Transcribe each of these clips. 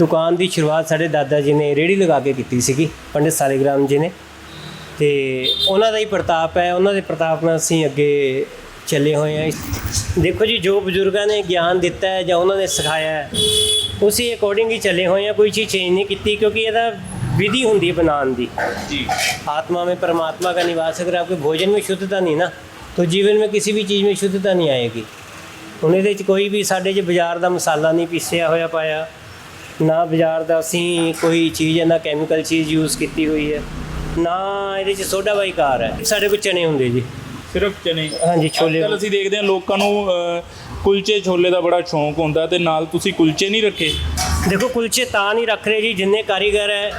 ਦੁਕਾਨ ਦੀ ਸ਼ੁਰੂਆਤ ਸਾਡੇ ਦਾਦਾ ਜੀ ਨੇ ਰੇੜੀ ਲਗਾ ਕੇ ਕੀਤੀ ਸੀਗੀ ਪੰਡਿਤ ਸਾਲੀਗ੍ਰਾਮ ਜੀ ਨੇ ਤੇ ਉਹਨਾਂ ਦਾ ਹੀ ਪ੍ਰਤਾਪ ਹੈ ਉਹਨਾਂ ਦੇ ਪ੍ਰਤਾਪ ਨਾਲ ਅਸੀਂ ਅੱਗੇ ਚੱਲੇ ਹੋਏ ਹਾਂ ਦੇਖੋ ਜੀ ਜੋ ਬਜ਼ੁਰਗਾਂ ਨੇ ਗਿਆਨ ਦਿੱਤਾ ਹੈ ਜਾਂ ਉਹਨਾਂ ਨੇ ਸਿਖਾਇਆ ਹੈ ਉਸੇ ਅਕੋਰਡਿੰਗ ਹੀ ਚੱਲੇ ਹੋਏ ਹਾਂ ਕੋਈ ਚੀਜ਼ ਚੇਂਜ ਨਹੀਂ ਕੀਤੀ ਕਿਉਂਕਿ ਇਹਦਾ ਵਿਧੀ ਹੁੰਦੀ ਹੈ ਬਣਾਉਣ ਦੀ जी आत्मा में परमात्मा का निवास अगर आपके भोजन में शुद्धता नहीं ना तो जीवन में किसी भी चीज़ में शुद्धता नहीं आएगी ਹੁਣ ਇਹਦੇ ਚ ਕੋਈ ਵੀ ਸਾਡੇ 'ਚ ਬਾਜ਼ਾਰ ਦਾ ਮਸਾਲਾ ਨਹੀਂ ਪੀਸਿਆ ਹੋਇਆ ਪਾਇਆ ਨਾ ਬਾਜ਼ਾਰ ਦਾ ਅਸੀਂ ਕੋਈ ਚੀਜ਼ ਹੈ ਨਾ ਕੈਮੀਕਲ ਚੀਜ਼ ਯੂਜ਼ ਕੀਤੀ ਹੋਈ ਹੈ। ਨਾ ਇਹਦੇ ਚ ਸੋਡਾ ਬਾਈਕਾਰ ਹੈ ਸਾਡੇ ਕੋਲ ਚਨੇ ਹੁੰਦੇ ਜੀ। ਸਿਰਫ ਚਨੇ? ਹਾਂਜੀ ਛੋਲੇ। ਅੱਜਕੱਲ੍ਹ ਅਸੀਂ ਦੇਖਦੇ ਹਾਂ ਲੋਕਾਂ ਨੂੰ ਅਹ, ਕੁਲਚੇ ਛੋਲੇ ਦਾ ਬੜਾ ਸ਼ੌਂਕ ਹੁੰਦਾ ਤੇ ਨਾਲ ਤੁਸੀਂ ਕੁਲਚੇ ਨਹੀਂ ਰੱਖੇ? ਦੇਖੋ ਕੁਲਚੇ ਤਾਂ ਨਹੀਂ ਰੱਖ ਰਹੇ ਜੀ ਜਿੰਨੇ ਕਾਰੀਗਰ ਹੈ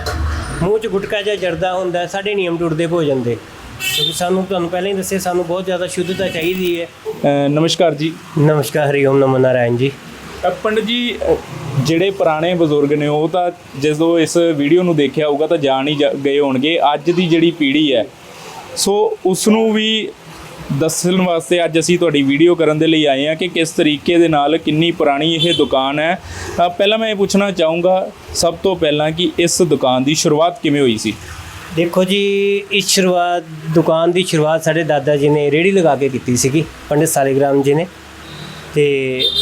ਮੂੰਹ 'ਚ ਗੁਟਕਾ ਜਿਹਾ ਜਰਦਾ ਹੁੰਦਾ ਹੈ, ਸਾਡੇ ਨਿਯਮ ਟੁੱਟਦੇ ਭੋਜਨ ਦੇ ਕਿਉਂਕਿ ਸਾਨੂੰ ਤੁਹਾਨੂੰ ਪਹਿਲਾਂ ਹੀ ਦੱਸਿਆ ਸਾਨੂੰ ਬਹੁਤ ਜ਼ਿਆਦਾ ਸ਼ੁੱਧਤਾ ਚਾਹੀਦੀ ਹੈ। ਅਹ, ਨਮਸਕਾਰ ਜੀ। ਨਮਸਕਾਰ ਹਰੀ ਓਮ ਨਮੋ ਨਾਰਾਇਣ ਜੀ। ਪੰਡਿਤ ਜੀ ਜਿਹੜੇ ਪੁਰਾਣੇ ਬਜ਼ੁਰਗ ਨੇ ਉਹ ਤਾਂ ਜਦੋਂ ਇਸ ਵੀਡੀਓ ਨੂੰ ਦੇਖਿਆ ਹੋਊਗਾ ਤਾਂ ਜਾਣ ਹੀ ਜਾ- ਗਏ ਹੋਣਗੇ। ਅੱਜ ਦੀ ਜਿਹੜੀ ਪੀੜ੍ਹੀ ਹੈ ਸੋ ਉਸ ਨੂੰ ਵੀ ਦੱਸਣ ਵਾਸਤੇ ਅੱਜ ਅਸੀਂ ਤੁਹਾਡੀ ਵੀਡੀਓ ਕਰਨ ਦੇ ਲਈ ਆਏ ਹਾਂ ਕਿ ਕਿਸ ਤਰੀਕੇ ਦੇ ਨਾਲ ਕਿੰਨੀ ਪੁਰਾਣੀ ਇਹ ਦੁਕਾਨ ਹੈ। ਅਹ, ਪਹਿਲਾਂ ਮੈਂ ਇਹ ਪੁੱਛਣਾ ਚਾਹੂੰਗਾ ਸਭ ਤੋਂ ਪਹਿਲਾਂ ਕਿ ਇਸ ਦੁਕਾਨ ਦੀ ਸ਼ੁਰੂਆਤ ਕਿਵੇਂ ਹੋਈ ਸੀ? ਦੇਖੋ ਜੀ ਇਸ ਸ਼ੁਰੂਆਤ ਦੁਕਾਨ ਦੀ ਸ਼ੁਰੂਆਤ ਸਾਡੇ ਦਾਦਾ ਜੀ ਨੇ ਰੇੜੀ ਲਗਾ ਕੇ ਕੀਤੀ ਸੀਗੀ ਪੰਡਿਤ ਸਾਲੀਗ੍ਰਾਮ ਜੀ ਨੇ। ਤੇ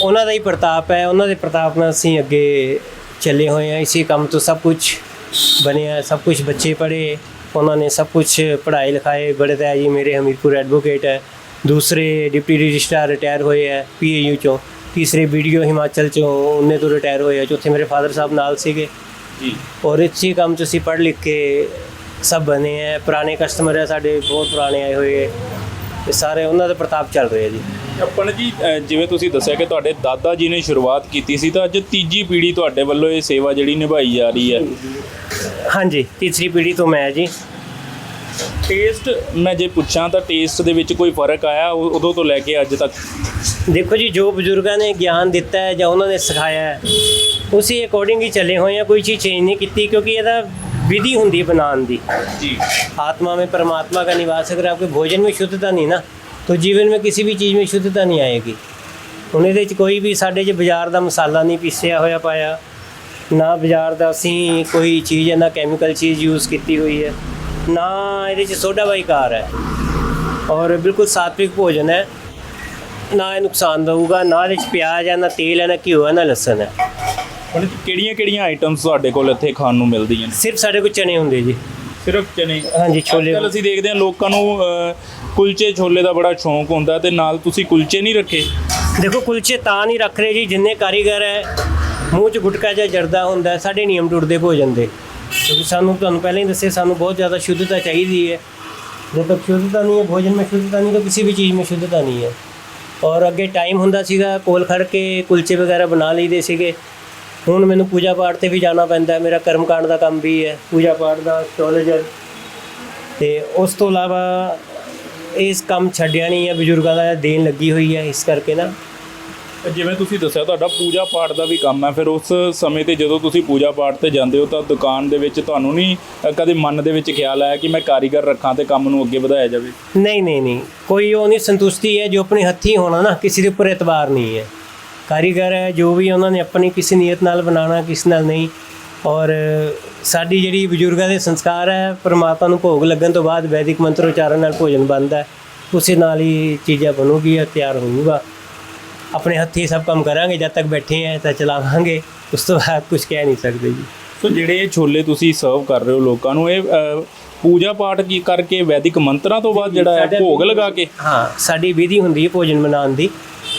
ਉਹਨਾਂ ਦਾ ਹੀ ਪ੍ਰਤਾਪ ਹੈ ਉਹਨਾਂ ਦੇ ਪ੍ਰਤਾਪ ਨਾਲ ਅਸੀਂ ਅੱਗੇ ਚੱਲੇ ਹੋਏ ਹਾਂ। ਇਸੇ ਕੰਮ ਤੋਂ ਸਭ ਕੁਝ ਬਣਿਆ ਸਭ ਕੁਝ ਬੱਚੇ ਪੜ੍ਹੇ ਉਹਨਾਂ ਨੇ ਸਭ ਕੁਝ ਪੜ੍ਹਾਈ ਲਿਖਾਏ। ਬੜੇ ਤਾਂ ਜੀ ਮੇਰੇ ਹਮੀਰਪੁਰ ਐਡਵੋਕੇਟ ਹੈ। ਦੂਸਰੇ ਡਿਪਟੀ ਰਜਿਸਟਰਾਰ ਰਿਟਾਇਰ ਹੋਏ ਹੈ ਪੀਏਯੂ ਚੋਂ। ਤੀਸਰੇ ਵੀਡੀਓ ਹਿਮਾਚਲ ਚੋਂ ਉਹਨੇ ਤੋਂ ਰਿਟਾਇਰ ਹੋਏ ਆ ਚੌਥੇ ਮੇਰੇ ਫਾਦਰ ਸਾਹਿਬ ਨਾਲ ਸੀਗੇ। ਜੀ। ਔਰ ਇਸੇ ਕੰਮ 'ਚ ਅਸੀਂ ਪੜ੍ਹ ਲਿਖ ਕੇ ਸਭ ਬਣੇ ਹੈ। ਪੁਰਾਣੇ ਕਸਟਮਰ ਹੈ ਸਾਡੇ ਬਹੁਤ ਪੁਰਾਣੇ ਆਏ ਹੋਏ ਤੇ ਸਾਰੇ ਉਹਨਾਂ ਦਾ ਪ੍ਰਤਾਪ ਚੱਲ ਰਿਹਾ ਜੀ। ਆਪਣ ਜੀ ਅਹ ਜਿਵੇਂ ਤੁਸੀਂ ਦੱਸਿਆ ਕਿ ਤੁਹਾਡੇ ਦਾਦਾ ਜੀ ਨੇ ਸ਼ੁਰੂਆਤ ਕੀਤੀ ਸੀ ਤਾਂ ਅੱਜ ਤੀਜੀ ਪੀੜ੍ਹੀ ਤੁਹਾਡੇ ਵੱਲੋਂ ਇਹ ਸੇਵਾ ਜਿਹੜੀ ਨਿਭਾਈ ਜਾ ਰਹੀ ਹੈ ਹਾਂਜੀ ਤੀਸਰੀ ਪੀੜ੍ਹੀ ਤੋਂ ਮੈਂ ਜੀ ਟੇਸਟ ਮੈਂ ਜੇ ਪੁੱਛਾਂ ਤਾਂ ਟੇਸਟ ਦੇ ਵਿੱਚ ਕੋਈ ਫਰਕ ਆਇਆ ਉ- ਉਦੋਂ ਤੋਂ ਲੈ ਕੇ ਅੱਜ ਤੱਕ ਦੇਖੋ ਜੀ ਜੋ ਬਜ਼ੁਰਗਾਂ ਨੇ ਗਿਆਨ ਦਿੱਤਾ ਹੈ ਜਾਂ ਉਹਨਾਂ ਨੇ ਸਿਖਾਇਆ ਹੈ ਉਸੇ ਅਕੋਰਡਿੰਗ ਹੀ ਚੱਲੇ ਹੋਏ ਆ ਕੋਈ ਚੀਜ਼ ਚੇਂਜ ਨਹੀਂ ਕੀਤੀ ਕਿਉਂਕਿ ਇਹਦਾ ਵਿਧੀ ਹੁੰਦੀ ਹੈ ਬਣਾਉਣ ਦੀ ਜੀ आत्मा में परमात्मा का निवास अगर आपके भोजन में शुद्धता नहीं ना तो जीवन में किसी भी चीज़ में शुद्धता नहीं आएगी ਹੁਣ ਇਹਦੇ ਚ ਕੋਈ ਵੀ ਸਾਡੇ 'ਚ ਬਾਜ਼ਾਰ ਦਾ ਮਸਾਲਾ ਨਹੀਂ ਪੀਸਿਆ ਹੋਇਆ ਪਾਇਆ ਨਾ ਬਾਜ਼ਾਰ ਦਾ ਅਸੀਂ ਕੋਈ ਚੀਜ਼ ਹੈ ਨਾ ਕੈਮੀਕਲ ਚੀਜ਼ ਯੂਜ਼ ਕੀਤੀ ਹੋਈ ਹੈ ਨਾ ਇਹਦੇ ਚ ਸੋਡਾ ਬਾਈਕਾਰ ਹੈ ਔਰ ਬਿਲਕੁਲ ਸਾਤਵਿਕ ਭੋਜਨ ਹੈ ਨਾ ਇਹ ਨੁਕਸਾਨ ਦਊਗਾ ਨਾ ਇਹਦੇ ਚ ਪਿਆਜ਼ ਹੈ ਨਾ ਤੇਲ ਹੈ ਨਾ ਘਿਓ ਹੈ ਨਾ ਲਸਣ ਹੈ ਹੁਣ ਕਿਹੜੀਆਂ ਕਿਹੜੀਆਂ ਆਈਟਮਸ ਤੁਹਾਡੇ ਕੋਲ ਇੱਥੇ ਖਾਣ ਨੂੰ ਮਿਲਦੀਆਂ ਨੇ ਸਿਰਫ ਸਾਡੇ ਕੋਲ ਚਨੇ ਹੁੰਦੇ ਜੀ ਸਿਰਫ ਚਨੇ ਹਾਂਜੀ ਛੋਲੇ ਅੱਜਕੱਲ੍ਹ ਅਸੀਂ ਦੇਖਦੇ ਹਾਂ ਲੋਕਾਂ ਨੂੰ ਅਹ, ਕੁਲਚੇ ਛੋਲੇ ਦਾ ਬੜਾ ਸ਼ੌਂਕ ਹੁੰਦਾ ਤੇ ਨਾਲ ਤੁਸੀਂ ਕੁਲਚੇ ਨਹੀਂ ਰੱਖੇ? ਦੇਖੋ, ਕੁਲਚੇ ਤਾਂ ਨਹੀਂ ਰੱਖ ਰਹੇ ਜੀ, ਜਿੰਨੇ ਕਾਰੀਗਰ ਹੈ, ਮੂੰਹ 'ਚ ਗੁਟਕਾ ਜਾਂ ਜੜਦਾ ਹੁੰਦਾ, ਸਾਡੇ ਨਿਯਮ ਟੁੱਟਦੇ ਭੋਜਨ ਦੇ। ਕਿਉਂਕਿ ਸਾਨੂੰ ਤੁਹਾਨੂੰ ਪਹਿਲਾਂ ਹੀ ਦੱਸਿਆ, ਸਾਨੂੰ ਬਹੁਤ ਜ਼ਿਆਦਾ ਸ਼ੁੱਧਤਾ ਚਾਹੀਦੀ ਹੈ। ਜਦ ਤੱਕ ਸ਼ੁੱਧਤਾ ਨਹੀਂ ਹੈ, ਭੋਜਨ ਵਿੱਚ ਸ਼ੁੱਧਤਾ ਨਹੀਂ, ਤਾਂ ਕਿਸੇ ਵੀ ਚੀਜ਼ ਵਿੱਚ ਸ਼ੁੱਧਤਾ ਨਹੀਂ ਹੈ। ਔਰ ਅੱਗੇ ਟਾਈਮ ਹੁੰਦਾ ਸੀਗਾ, ਕੋਲ ਖੜ ਕੇ ਕੁਲਚੇ ਵਗੈਰਾ ਬਣਾ ਲਈਦੇ ਸੀਗੇ। ਹੁਣ ਮੈਨੂੰ ਪੂਜਾ ਪਾਠ ਤੇ ਵੀ ਜਾਣਾ ਪੈਂਦਾ ਹੈ ਮੇਰਾ ਕਰਮਕਾਂਡ ਦਾ ਕੰਮ ਵੀ ਹੈ, ਪੂਜਾ ਪਾਠ ਦਾ ਐਸਟ੍ਰੋਲੋਜਰ ਤੇ ਉਸ ਤੋਂ ਇਲਾਵਾ ਇਸ ਕੰਮ ਛੱਡਿਆ ਨਹੀਂ ਹੈ ਬਜ਼ੁਰਗਾਂ ਦਾ ਦੇਣ ਲੱਗੀ ਹੋਈ ਹੈ ਇਸ ਕਰਕੇ ਨਾ। ਜਿਵੇਂ ਤੁਸੀਂ ਦੱਸਿਆ ਤੁਹਾਡਾ ਪੂਜਾ ਪਾਠ ਦਾ ਵੀ ਕੰਮ ਹੈ। ਫਿਰ ਉਸ ਸਮੇਂ ਤੇ ਜਦੋਂ ਤੁਸੀਂ ਪੂਜਾ ਪਾਠ ਤੇ ਜਾਂਦੇ ਹੋ ਤਾਂ ਦੁਕਾਨ ਦੇ ਵਿੱਚ ਤੁਹਾਨੂੰ ਨਹੀਂ ਕਦੇ ਮਨ ਦੇ ਵਿੱਚ ਖਿਆਲ ਆਇਆ ਕਿ ਮੈਂ ਕਾਰੀਗਰ ਰੱਖਾਂ ਤੇ ਕੰਮ ਨੂੰ ਅੱਗੇ ਵਧਾਇਆ ਜਾਵੇ? ਨਹੀਂ ਨਹੀਂ ਨਹੀਂ। ਕੋਈ ਉਹ ਨਹੀਂ ਸੰਤੁਸ਼ਟੀ ਹੈ ਜੋ ਆਪਣੇ ਹੱਥੀਂ ਹੋਣਾ ਨਾ ਕਿਸੇ ਦੇ ਉੱਪਰ ਇਤਬਾਰ ਨਹੀਂ ਹੈ। ਕਾਰੀਗਰ ਹੈ ਜੋ ਵੀ ਉਹਨਾਂ ਨੇ ਆਪਣੀ ਕਿਸੇ ਨੀਅਤ ਨਾਲ ਬਣਾਉਣਾ ਕਿਸ ਨਾਲ ਨਹੀਂ ਔਰ ਸਾਡੀ ਜਿਹੜੀ ਬਜ਼ੁਰਗਾਂ ਦੇ ਸੰਸਕਾਰ ਹੈ ਪਰਮਾਤਮਾ ਨੂੰ ਭੋਗ ਲੱਗਣ ਤੋਂ ਬਾਅਦ ਵੈਦਿਕ ਮੰਤਰ ਉਚਾਰਨ ਨਾਲ ਭੋਜਨ ਬਣਦਾ ਹੈ। ਉਸੇ ਨਾਲ ਹੀ ਚੀਜ਼ਾਂ ਬਣੂਗੀਆਂ ਤਿਆਰ ਹੋਊਗਾ। ਆਪਣੇ ਹੱਥੀਂ ਸਭ ਕੰਮ ਕਰਾਂਗੇ ਜਦ ਤੱਕ ਬੈਠੇ ਹੈ ਤਾਂ ਚਲਾਵਾਂਗੇ। ਉਸ ਤੋਂ ਬਾਅਦ ਕੁਝ ਕਹਿ ਨਹੀਂ ਸਕਦੇ ਜੀ। ਸੋ ਜਿਹੜੇ ਇਹ ਛੋਲੇ ਤੁਸੀਂ ਸਰਵ ਕਰ ਰਹੇ ਹੋ ਲੋਕਾਂ ਨੂੰ ਇਹ ਪੂਜਾ ਪਾਠ ਕੀ ਕਰਕੇ ਵੈਦਿਕ ਮੰਤਰਾਂ ਤੋਂ ਬਾਅਦ ਜਿਹੜਾ ਹੈ ਭੋਗ ਲਗਾ ਕੇ? ਹਾਂ ਸਾਡੀ ਵਿਧੀ ਹੁੰਦੀ ਹੈ ਭੋਜਨ ਬਣਾਉਣ ਦੀ।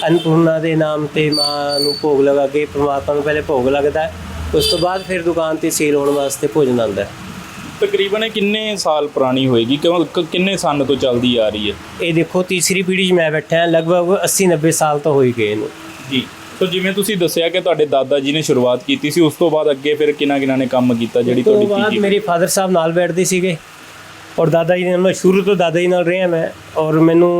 ਅਨਪੂਰਨਾ ਦੇ ਨਾਮ ਤੇ ਮਾਂ ਨੂੰ ਭੋਗ ਲਗਾ ਕੇ ਪ੍ਰਮਾਤਮਾ ਨੂੰ ਪਹਿਲੇ ਭੋਗ ਲੱਗਦਾ ਹੈ। ਉਸ ਤੋਂ ਬਾਅਦ ਫਿਰ ਦੁਕਾਨ ਤੇ ਸੇਲ ਹੋਣ ਵਾਸਤੇ ਭੋਜਨ ਆਉਂਦਾ ਹੈ। ਤਕਰੀਬਨ ਇਹ ਕਿੰਨੇ ਸਾਲ ਪੁਰਾਣੀ ਹੋਏਗੀ? ਕਿਉਂ ਕ- ਕਿੰਨੇ ਸਾਲ ਤੋਂ ਚੱਲਦੀ ਆ ਰਹੀ ਹੈ? ਇਹ ਦੇਖੋ ਤੀਸਰੀ ਪੀੜ੍ਹੀ 'ਚ ਮੈਂ ਬੈਠਾ ਹਾਂ ਲਗਭਗ 80 90 ਸਾਲ ਤੋਂ ਹੋਈ ਗਏ ਇਹਨੂੰ। ਜੀ। ਸੋ ਜਿਵੇਂ ਤੁਸੀਂ ਦੱਸਿਆ ਕਿ ਤੁਹਾਡੇ ਦਾਦਾ ਜੀ ਨੇ ਸ਼ੁਰੂਆਤ ਕੀਤੀ ਸੀ ਉਸ ਤੋਂ ਬਾਅਦ ਅੱਗੇ ਫਿਰ ਕਿਹਨਾਂ ਕਿਹਨਾਂ ਨੇ ਕੰਮ ਕੀਤਾ ਜਿਹੜੀ ਉਸ ਤੋਂ ਤੁਹਾਡੀ ਬਾਅਦ ਤੀਜੀ ਮੇਰੇ ਫਾਦਰ ਸਾਹਿਬ ਨਾਲ ਬੈਠਦੇ ਸੀਗੇ। ਔਰ ਦਾਦਾ ਜੀ ਨੇ ਮੈਂ ਸ਼ੁਰੂ ਤੋਂ ਦਾਦਾ ਜੀ ਨਾਲ ਰਿਹਾ ਮੈਂ ਔਰ ਮੈਨੂੰ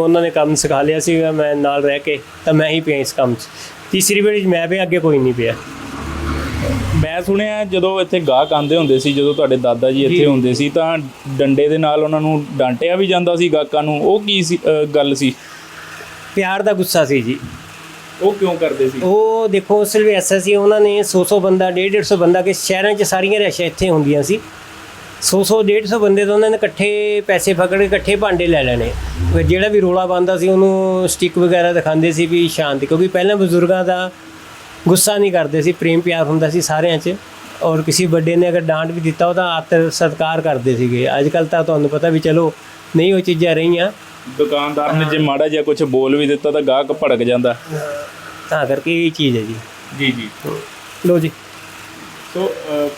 ਉਹਨਾਂ ਨੇ ਕੰਮ ਸਿਖਾ ਲਿਆ ਸੀਗਾ ਮੈਂ ਨਾਲ ਰਹਿ ਕੇ ਤਾਂ ਮੈਂ ਹੀ ਪਿਆ ਇਸ ਕੰਮ 'ਚ। ਤੀਸਰੀ ਪੀੜ੍ਹੀ 'ਚ ਮੈਂ ਪਿਆ ਅੱਗੇ ਕੋਈ ਨਹੀਂ ਪਿਆ। ਮੈਂ ਸੁਣਿਆ ਜਦੋਂ ਇੱਥੇ ਗਾਹਕ ਆਂਦੇ ਹੁੰਦੇ ਸੀ ਜਦੋਂ ਤੁਹਾਡੇ ਦਾਦਾ ਜੀ ਇੱਥੇ। ਹੁੰਦੇ ਸੀ ਤਾਂ ਡੰਡੇ ਦੇ ਨਾਲ ਉਹਨਾਂ ਨੂੰ ਡਾਂਟਿਆ ਵੀ ਜਾਂਦਾ ਸੀ ਗਾਹਕਾਂ ਨੂੰ। ਉਹ ਕੀ ਸੀ ਗੱਲ ਸੀ? ਪਿਆਰ ਦਾ ਗੁੱਸਾ ਸੀ ਜੀ। ਉਹ ਕਿਉਂ ਕਰਦੇ ਸੀ? ਉਹ ਦੇਖੋ ਉਸ ਵੇਲੇ ਐਸਐਸਸੀ ਉਹਨਾਂ ਨੇ 100-100 ਬੰਦਾ 150 ਬੰਦਾ ਕਿ ਸ਼ਹਿਰਾਂ 'ਚ ਸਾਰੀਆਂ ਰਿਹਾਇਸ਼ਾਂ ਇੱਥੇ ਹੁੰਦੀਆਂ ਸੀ। 100-100 150 ਬੰਦੇ ਤੋਂ ਉਹਨਾਂ ਨੇ ਇਕੱਠੇ ਪੈਸੇ ਫਕੜ ਕੇ ਇਕੱਠੇ ਭਾਂਡੇ ਲੈ ਲੈਣੇ। ਫਿਰ ਜਿਹੜਾ ਵੀ ਰੋਲਾ ਬੰਦਾ ਸੀ ਉਹਨੂੰ ਸਟਿਕ ਵਗੈਰਾ ਦਿਖਾਉਂਦੇ ਸੀ ਵੀ ਸ਼ਾਂਤੀ ਕਿਉਂਕਿ ਪਹਿਲਾਂ ਬਜ਼ੁਰਗਾਂ ਦਾ ਗੁੱਸਾ ਨਹੀਂ ਕਰਦੇ ਸੀ ਪ੍ਰੇਮ ਪਿਆਰ ਹੁੰਦਾ ਸੀ ਸਾਰਿਆਂ 'ਚ। ਔਰ ਕਿਸੇ ਵੱਡੇ ਨੇ ਅਗਰ ਡਾਂਟ ਵੀ ਦਿੱਤਾ ਉਹਦਾ ਆਦਰ ਸਤਿਕਾਰ ਕਰਦੇ ਸੀਗੇ। ਅੱਜ ਕੱਲ ਤਾਂ ਤੁਹਾਨੂੰ ਪਤਾ ਵੀ ਚਲੋ ਨਹੀਂ ਉਹ ਚੀਜ਼ਾਂ ਰਹੀਆਂ। ਦੁਕਾਨਦਾਰ ਨੇ ਜੇ ਮਾੜਾ ਜਿਹਾ ਕੁਝ ਬੋਲ ਵੀ ਦਿੱਤਾ ਤਾਂ ਗਾਹਕ ਭੜਕ ਜਾਂਦਾ। ਤਾਂ ਕਰਕੇ ਇਹ ਚੀਜ਼ ਹੈ ਜੀ। ਜੀ ਜੀ। ਲੋ ਜੀ। ਸੋ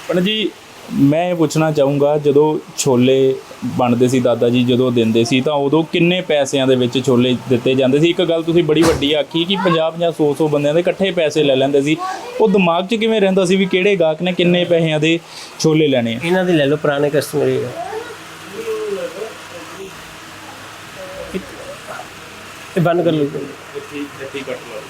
ਪਣ ਜੀ ਮੈਂ ਇਹ ਪੁੱਛਣਾ ਚਾਹੂੰਗਾ ਜਦੋਂ ਛੋਲੇ ਬਣਦੇ ਸੀ ਦਾਦਾ ਜੀ ਜਦੋਂ ਦਿੰਦੇ ਸੀ ਤਾਂ ਉਦੋਂ ਕਿੰਨੇ ਪੈਸਿਆਂ ਦੇ ਵਿੱਚ ਛੋਲੇ ਦਿੱਤੇ ਜਾਂਦੇ ਸੀ? ਇੱਕ ਗੱਲ ਤੁਸੀਂ ਬੜੀ ਵੱਡੀ ਆਖੀ ਕਿ 50 50 100 100 ਬੰਦਿਆਂ ਦੇ ਇਕੱਠੇ ਪੈਸੇ ਲੈ ਲੈਂਦੇ ਸੀ। ਉਹ ਦਿਮਾਗ 'ਚ ਕਿਵੇਂ ਰਹਿੰਦਾ ਸੀ ਵੀ ਕਿਹੜੇ ਗਾਹਕ ਨੇ ਕਿੰਨੇ ਪੈਸਿਆਂ ਦੇ ਛੋਲੇ ਲੈਣੇ ਆ? ਇਹਨਾਂ ਦੇ ਲੈ ਲਓ ਪੁਰਾਣੇ ਕਸਟਮਰ ਹੀ ਇਹ ਬੰਦ ਕਰ ਲਓ। ਠੀਕ ਠੀਕ ਕੱਟ ਲਓ।